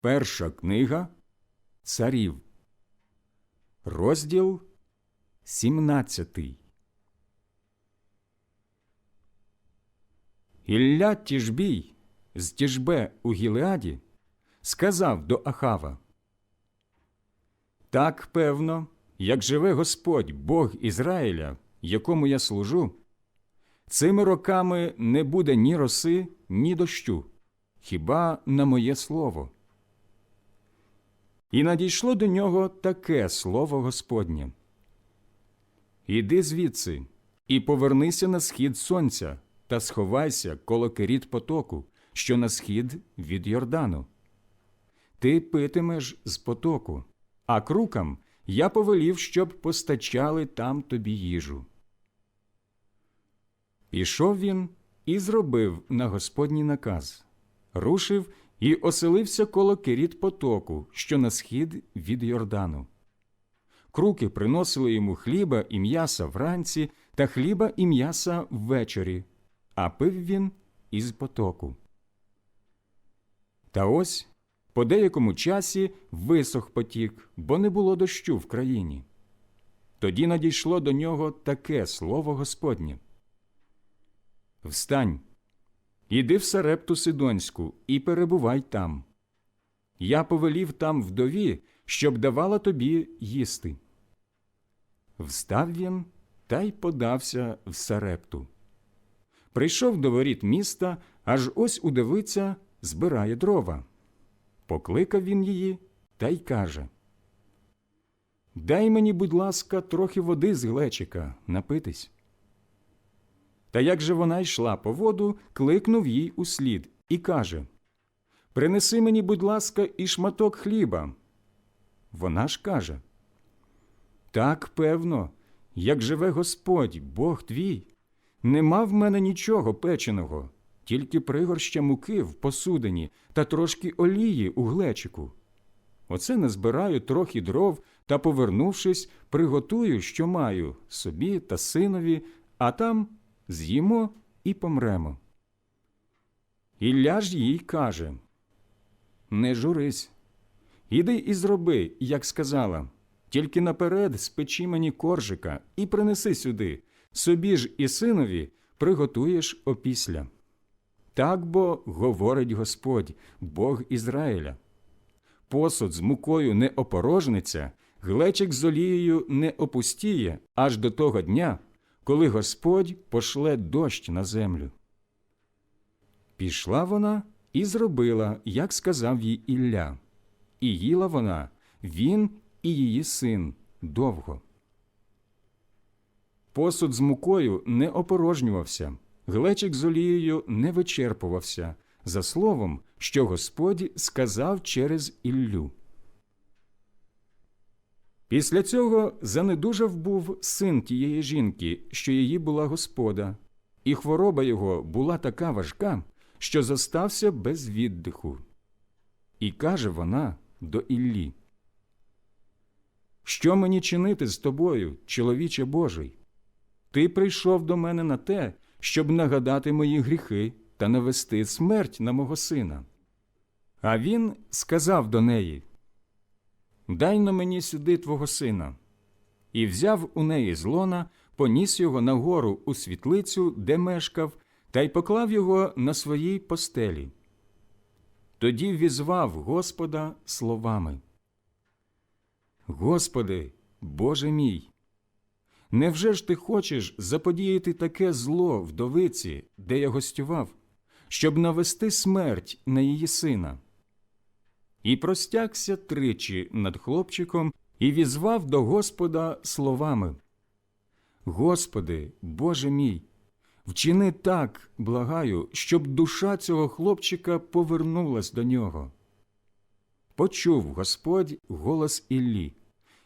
Перша книга Царів, розділ 17. Ілля Тішбій з Тішбе у Гілеаді сказав до Ахава Так певно, як живе Господь, Бог Ізраїля, якому я служу, цими роками не буде ні роси, ні дощу, хіба на моє слово. І надійшло до нього таке слово Господнє. Іди звідси і повернися на схід сонця та сховайся коло керіт потоку, що на схід від Йордану. Ти питимеш з потоку, а крукам я повелів, щоб постачали там тобі їжу. Пішов він і зробив на Господній наказ, рушив і оселився коло керіт потоку, що на схід від Йордану. Круки приносили йому хліба і м'яса вранці та хліба і м'яса ввечері, а пив він із потоку. Та ось по деякому часі висох потік, бо не було дощу в країні. Тоді надійшло до нього таке слово Господнє. Встань, іди в Сарепту Сидонську і перебувай там. Я повелів там вдові, щоб давала тобі їсти. Встав він та й подався в Сарепту. Прийшов до воріт міста, аж ось удивиця збирає дрова. Покликав він її та й каже Дай мені, будь ласка, трохи води з глечика напитись. Та як же вона йшла по воду, кликнув їй услід і каже Принеси мені, будь ласка, і шматок хліба. Вона ж каже Так, певно, як живе Господь, Бог твій, нема в мене нічого печеного, тільки пригорща муки в посудині та трошки олії у глечику. Оце назбираю трохи дров та, повернувшись, приготую, що маю, собі та синові, а там з'їмо і помремо. Ілля ж їй каже Не журись, іди і зроби, як сказала, тільки наперед спечи мені коржика і принеси сюди, собі ж і синові приготуєш опісля. Так бо говорить Господь, Бог Ізраїля. Посуд з мукою не опорожниться, глечик з олією не опустіє аж до того дня, коли Господь пошле дощ на землю. Пішла вона і зробила, як сказав їй Ілля, і їла вона, він і її син довго. Посуд з мукою не опорожнювався, глечик з олією не вичерпувався, за словом, що Господь сказав через Іллю. Після цього занедужав був син тієї жінки, що її була господа, і хвороба його була така важка, що зостався без віддиху. І каже вона до Іллі, Що мені чинити з тобою, чоловіче Божий? Ти прийшов до мене на те, щоб нагадати мої гріхи та навести смерть на мого сина. А він сказав до неї Дай на мені сюди твого сина. І взяв у неї з лона, поніс його нагору у світлицю, де мешкав, та й поклав його на своїй постелі. Тоді візвав Господа словами Господи, Боже мій, невже ж ти хочеш заподіяти таке зло вдовиці, де я гостював, щоб навести смерть на її сина? І простягся тричі над хлопчиком і візвав до Господа словами Господи, Боже мій, вчини так, благаю, щоб душа цього хлопчика повернулась до нього. Почув Господь голос Іллі,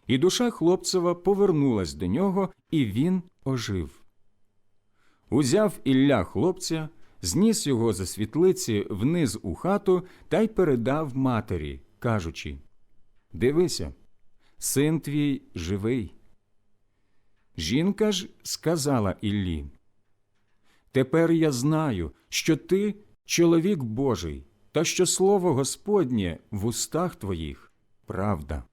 і душа хлопцева повернулась до нього, і він ожив. Узяв Ілля хлопця, зніс його за світлиці вниз у хату та й передав матері, кажучи Дивися, син твій живий. Жінка ж сказала Іллі Тепер я знаю, що ти чоловік Божий, та що слово Господнє в устах твоїх правда.